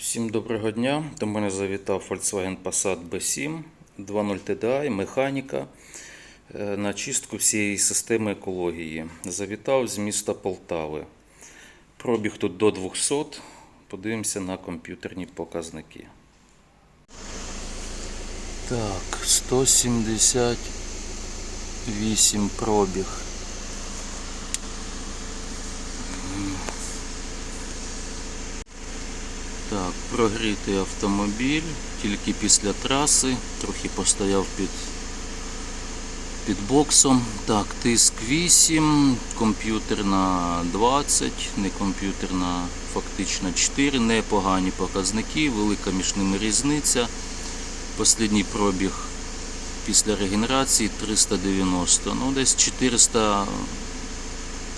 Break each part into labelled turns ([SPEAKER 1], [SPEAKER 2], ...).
[SPEAKER 1] Всім доброго дня. До мене завітав Volkswagen Passat B7 2.0 TDI, механіка е, на чистку всієї системи екології. Завітав з міста Полтави. Пробіг тут до 200. Подивимося на комп'ютерні показники. Так, 178 пробіг. Так, прогрітий автомобіль, тільки після траси, трохи постояв під, під боксом. Так, тиск 8, комп'ютер на 20, не комп'ютер на фактично 4, непогані показники, велика між ними різниця. Послідній пробіг після регенерації 390, ну десь 400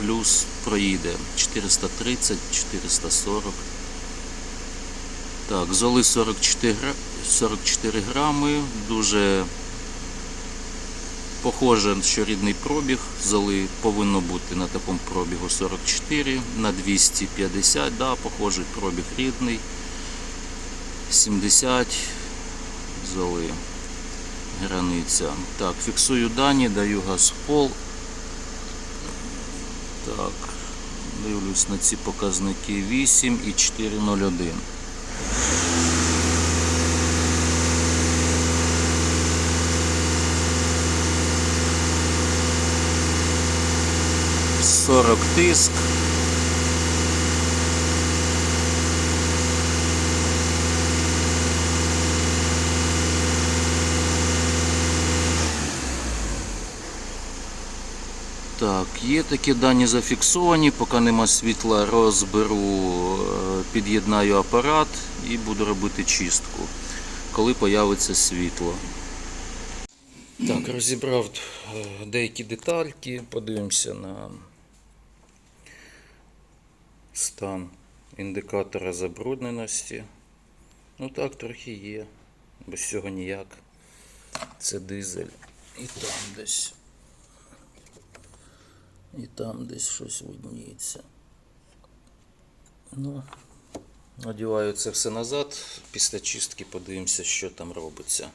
[SPEAKER 1] плюс проїде, 430, 440. Так, золи 44, 44 грами, дуже похоже, що рідний пробіг. Золи повинно бути на такому пробігу 44, на 250, да, похожий пробіг рідний. 70 золи границя. Так, фіксую дані, даю газ пол. Так, дивлюсь на ці показники 8 і 401. Сорок тиск. Так, є такі дані зафіксовані, поки нема світла, розберу, е, під'єднаю апарат і буду робити чистку, коли появиться світло. Так, розібрав е, деякі детальки, подивимося на стан індикатора забрудненості. Ну так, трохи є, без цього ніяк. Це дизель. І там десь. І там десь щось видніється. Ну, надіваю це все назад. Після чистки подивимося, що там робиться.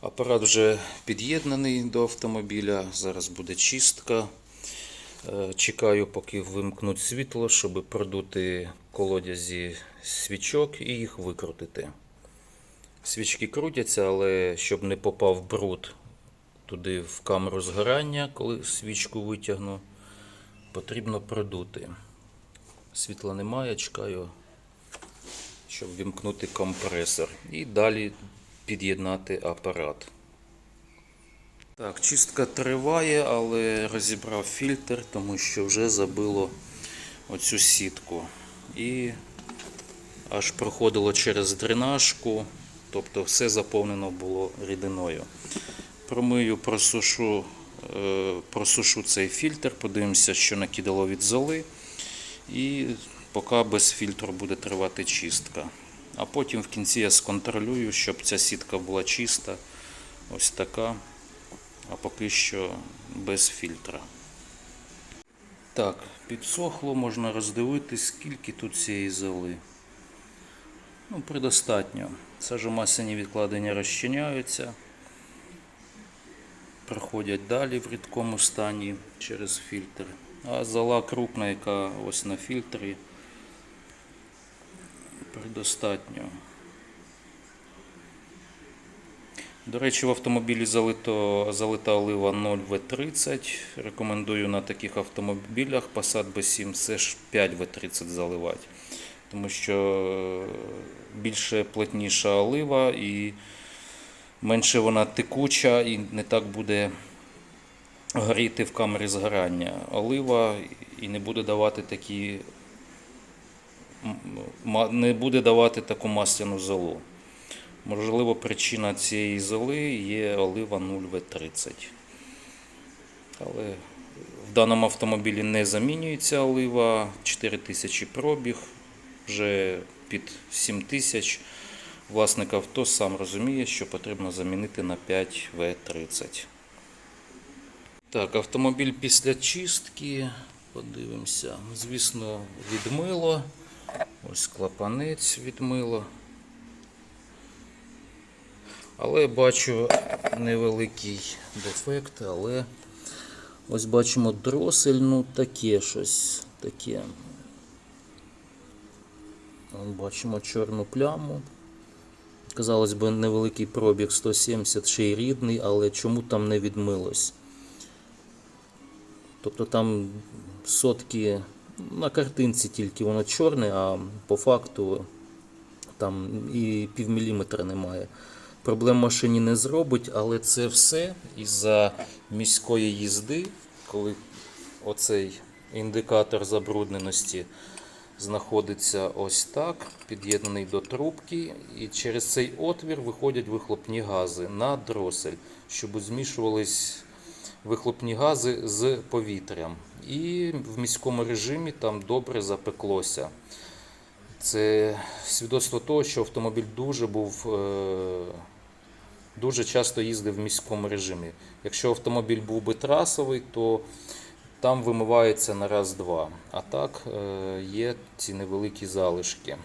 [SPEAKER 1] Апарат вже під'єднаний до автомобіля. Зараз буде чистка. Е, Чекаю, поки вимкнуть світло, щоб продути колодязі свічок і їх викрутити. Свічки крутяться, але щоб не попав бруд туди в камеру згорання, коли свічку витягну, потрібно продути. Світла немає, чекаю, щоб вімкнути компресор. І далі під'єднати апарат. Так, чистка триває, але розібрав фільтр, тому що вже забило оцю сітку. І аж проходило через дренажку, тобто все заповнено було рідиною. Промию, просушу, е, просушу цей фільтр, подивимося, що накидало від золи. І поки без фільтру буде тривати чистка. А потім в кінці я сконтролюю, щоб ця сітка була чиста. Ось така. А поки що без фільтра. Так, підсохло, можна роздивитись, скільки тут цієї золи. Ну, предостатньо. Сажомасляні відкладення розчиняються проходять далі в рідкому стані через фільтр. А зола крупна, яка ось на фільтрі, предостатньо. До речі, в автомобілі залито, залита олива 0В30. Рекомендую на таких автомобілях Passat B7 все ж 5В30 заливати. Тому що е, більше плотніша олива і менше вона текуча і не так буде горіти в камері згорання. Олива і не буде давати такі не буде давати таку масляну золу. Можливо, причина цієї золи є олива 0В30. Але в даному автомобілі не замінюється олива, 4000 пробіг, вже під 7000. Власник авто сам розуміє, що потрібно замінити на 5В30. Так, автомобіль після чистки. Подивимося. Звісно, відмило. Ось клапанець відмило. Але бачу невеликий дефект, але ось бачимо дросель, ну таке щось таке. Бачимо чорну пляму. Казалось би, невеликий пробіг 170 ще й рідний, але чому там не відмилось? Тобто там сотки на картинці тільки воно чорне, а по факту там і півміліметра немає. Проблем машині не зробить, але це все із-за міської їзди, коли оцей індикатор забрудненості знаходиться ось так, під'єднаний до трубки, і через цей отвір виходять вихлопні гази на дросель, щоб змішувались вихлопні гази з повітрям. І в міському режимі там добре запеклося. Це свідоцтво того, що автомобіль дуже був е, дуже часто їздив в міському режимі. Якщо автомобіль був би трасовий, то там вимивається на раз-два. А так е, є ці невеликі залишки.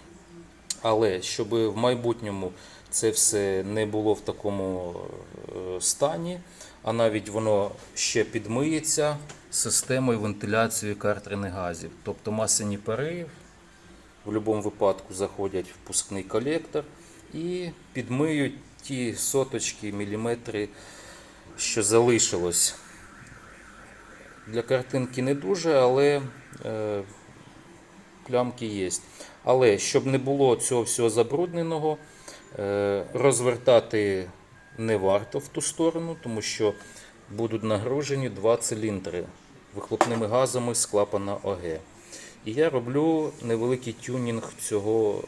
[SPEAKER 1] Але щоб в майбутньому це все не було в такому е, стані, а навіть воно ще підмиється системою вентиляції картерних газів. Тобто масляні пари в будь-якому випадку заходять в пускний колектор і підмиють ті соточки, міліметри, що залишилось. Для картинки не дуже, але е, плямки є. Але щоб не було цього всього забрудненого, е, розвертати не варто в ту сторону, тому що будуть нагружені два циліндри вихлопними газами з клапана ОГ. І я роблю невеликий тюнінг цього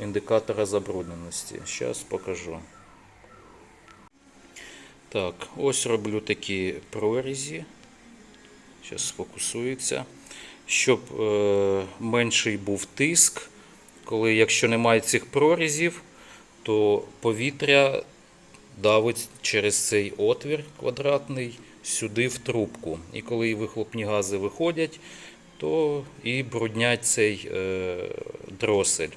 [SPEAKER 1] індикатора забрудненості. Зараз покажу. Так, ось роблю такі прорізі. Зараз сфокусується. Щоб е, менший був тиск, коли якщо немає цих прорізів, то повітря давить через цей отвір квадратний сюди в трубку. І коли вихлопні гази виходять, то і бруднять цей е, дросель.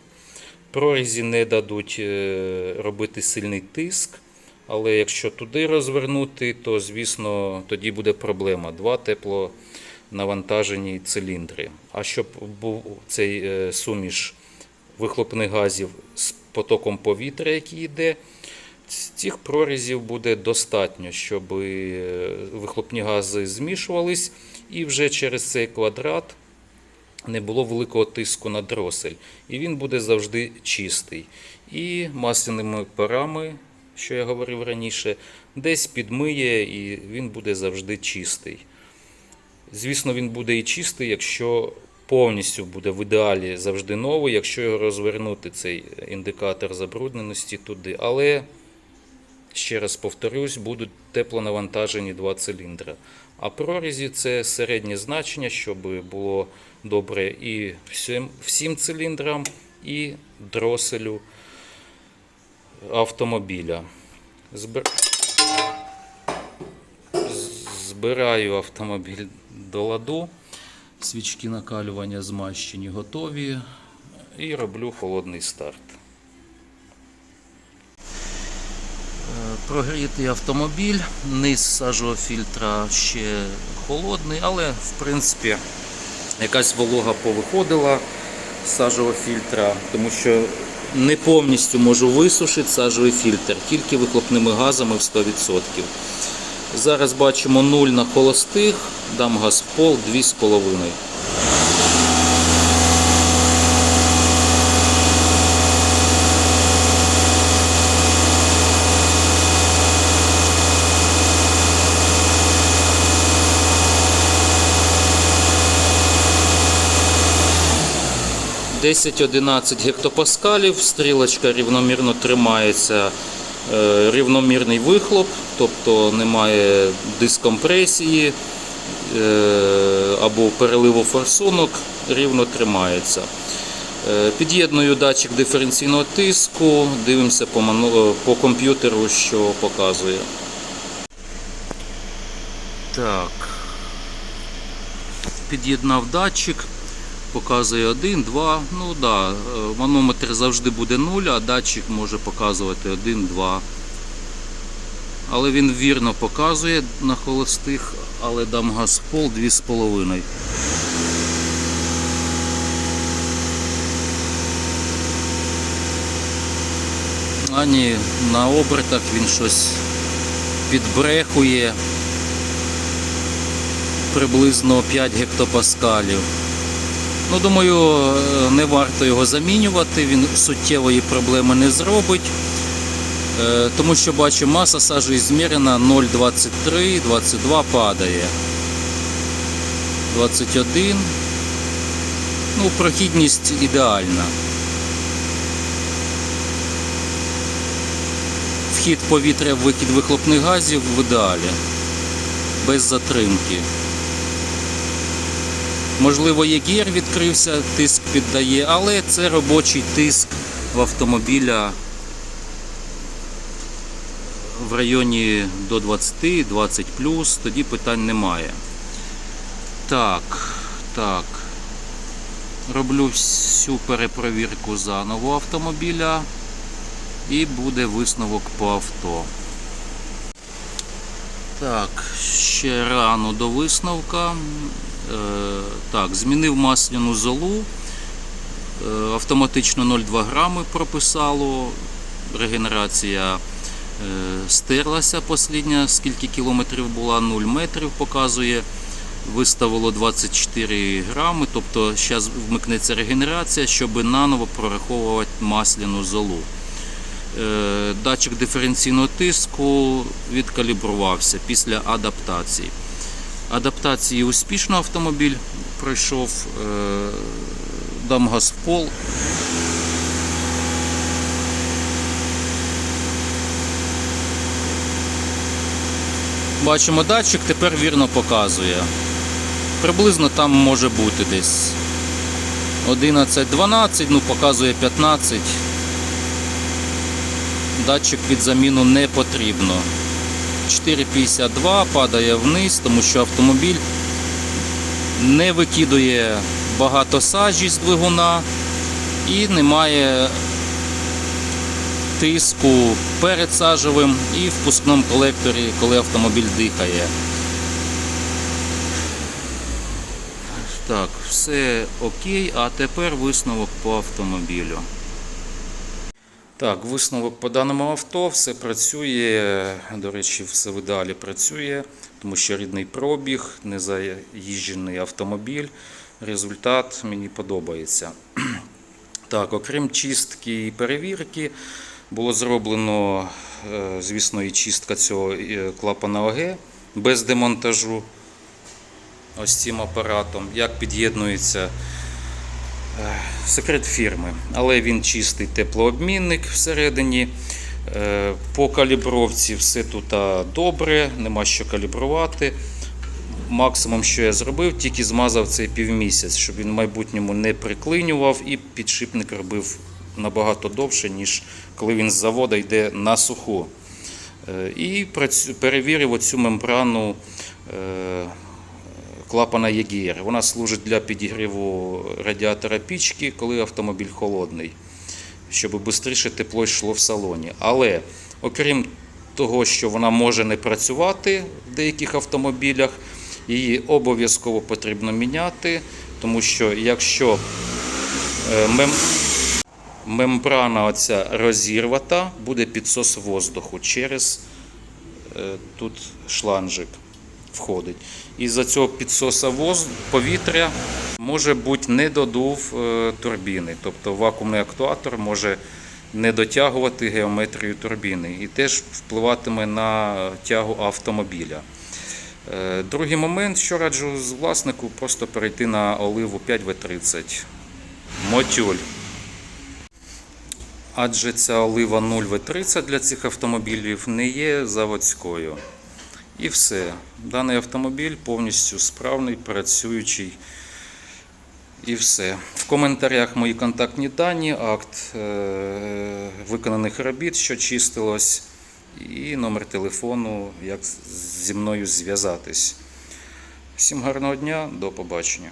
[SPEAKER 1] Прорізі не дадуть е, робити сильний тиск, але якщо туди розвернути, то звісно тоді буде проблема. Два теплонавантажені циліндри. А щоб був цей е, суміш вихлопних газів з потоком повітря, який йде, цих прорізів буде достатньо, щоб е, вихлопні гази змішувались, і вже через цей квадрат не було великого тиску на дросель. І він буде завжди чистий. І масляними парами, що я говорив раніше, десь підмиє і він буде завжди чистий. Звісно, він буде і чистий, якщо повністю буде в ідеалі завжди новий, якщо його розвернути цей індикатор забрудненості туди. Але, ще раз повторюсь, будуть теплонавантажені два циліндри. А прорізі це середнє значення, щоб було добре і всім, всім циліндрам, і дроселю автомобіля. Збир... Збираю автомобіль до ладу. Свічки накалювання змащені готові. І роблю холодний старт. Прогрітий автомобіль, низ сажового фільтра ще холодний, але в принципі якась волога повиходила з сажового фільтра, тому що не повністю можу висушити сажовий фільтр, тільки вихлопними газами в 100%. Зараз бачимо 0 на холостих, дам газ в пол 2,5. Десять-одинадцять гектопаскалів, стрілочка рівномірно тримається, е, рівномірний вихлоп, тобто немає дискомпресії е, або переливу форсунок, рівно тримається. Е, Під'єдную датчик диференційного тиску, дивимося по, ману- по комп'ютеру, що показує. Так. Під'єднав датчик. Показує 1, 2. Ну да, е, манометр завжди буде 0, а датчик може показувати 1, 2. Але він вірно показує на холостих, але дам газ пол 2,5. А ні, на обертах він щось підбрехує приблизно 5 гектопаскалів. Ну, думаю, е, не варто його замінювати, він суттєвої проблеми не зробить. Е, Тому що бачу, маса сажі змірена 0,23, 22 падає. 21. Ну, прохідність ідеальна. Вхід повітря, викид вихлопних газів в ідеалі. Без затримки. Можливо, ЄГР відкрився, тиск піддає, але це робочий тиск в автомобіля в районі до 20, 20 тоді питань немає. Так, так. Роблю всю перепровірку заново автомобіля і буде висновок по авто. Так, ще рано до висновка. Е, так, змінив масляну золу. Е, автоматично 0,2 грами прописало. Регенерація е, стерлася послідня, скільки кілометрів була, 0 метрів показує. Виставило 24 грами, тобто зараз вмикнеться регенерація, щоб наново прораховувати масляну золу. Датчик диференційного тиску відкалібрувався після адаптації. Адаптації успішно автомобіль пройшов, е, дам газ в пол. Бачимо датчик, тепер вірно показує. Приблизно там може бути десь 11-12, ну показує 15. Датчик під заміну не потрібно. 4,52 падає вниз, тому що автомобіль не викидує багато сажі з двигуна і немає тиску перед сажевим і в колекторі, коли автомобіль дихає. Так, все окей, а тепер висновок по автомобілю. Так, висновок по даному авто, все працює. До речі, все в ідеалі працює, тому що рідний пробіг, незаїжджений автомобіль. Результат мені подобається. Так, окрім чистки і перевірки, було зроблено, е, звісно, і чистка цього е, клапана ОГ без демонтажу. Ось цим апаратом. Як під'єднується секрет фірми, але він чистий теплообмінник всередині. Е, По калібровці все тут добре, нема що калібрувати. Максимум, що я зробив, тільки змазав цей півмісяць, щоб він в майбутньому не приклинював і підшипник робив набагато довше, ніж коли він з заводу йде на суху. Е, І перевірив оцю мембрану е, клапана ЄГР. Вона служить для підігріву радіатора пічки, коли автомобіль холодний, щоб швидше тепло йшло в салоні. Але окрім того, що вона може не працювати в деяких автомобілях, її обов'язково потрібно міняти, тому що якщо е, мем... мембрана оця розірвата, буде підсос воздуху через е, тут шланжик входить. І за цього підсоса повітря може бути недодув е, турбіни. Тобто вакуумний актуатор може не дотягувати геометрію турбіни і теж впливатиме на тягу автомобіля. Е, Другий момент, що раджу з власнику, просто перейти на оливу 5В30. Мотюль. Адже ця олива 0В30 для цих автомобілів не є заводською. І все. Даний автомобіль повністю справний, працюючий. І все. В коментарях мої контактні дані, акт е- виконаних робіт, що чистилось, і номер телефону, як зі мною зв'язатись. Всім гарного дня, до побачення.